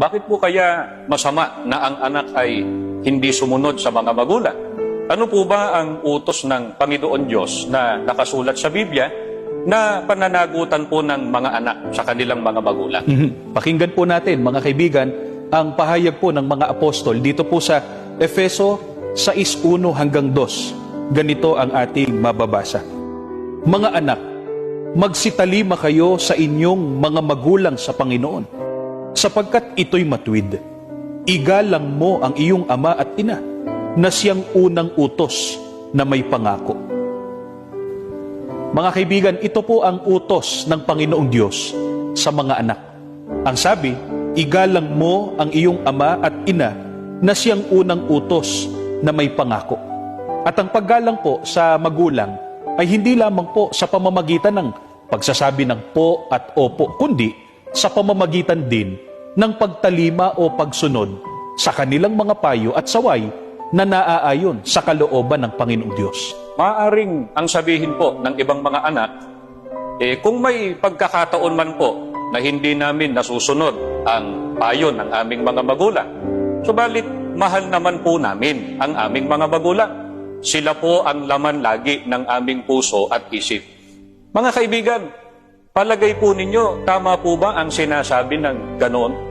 Bakit po kaya masama na ang anak ay hindi sumunod sa mga magulang? Ano po ba ang utos ng Panginoon Diyos na nakasulat sa Biblia na pananagutan po ng mga anak sa kanilang mga magulang? Mhm. Pakinggan po natin mga kaibigan ang pahayag po ng mga apostol dito po sa Efeso 6:1 hanggang 2. Ganito ang ating mababasa. Mga anak, magsitalima kayo sa inyong mga magulang sa Panginoon, sapagkat ito'y matwid. Igalang mo ang iyong ama at ina, na siyang unang utos na may pangako. Mga kaibigan, ito po ang utos ng Panginoong Diyos sa mga anak. Ang sabi, igalang mo ang iyong ama at ina na siyang unang utos na may pangako. At ang paggalang po sa magulang ay hindi lamang po sa pamamagitan ng pagsasabi ng po at opo, kundi sa pamamagitan din ng pagtalima o pagsunod sa kanilang mga payo at saway na naaayon sa kalooban ng Panginoong Diyos. Maaring ang sabihin po ng ibang mga anak, eh kung may pagkakataon man po na hindi namin nasusunod ang payo ng aming mga magulang, subalit mahal naman po namin ang aming mga magulang. Sila po ang laman lagi ng aming puso at isip. Mga kaibigan, palagay po ninyo, tama po ba ang sinasabi ng ganon?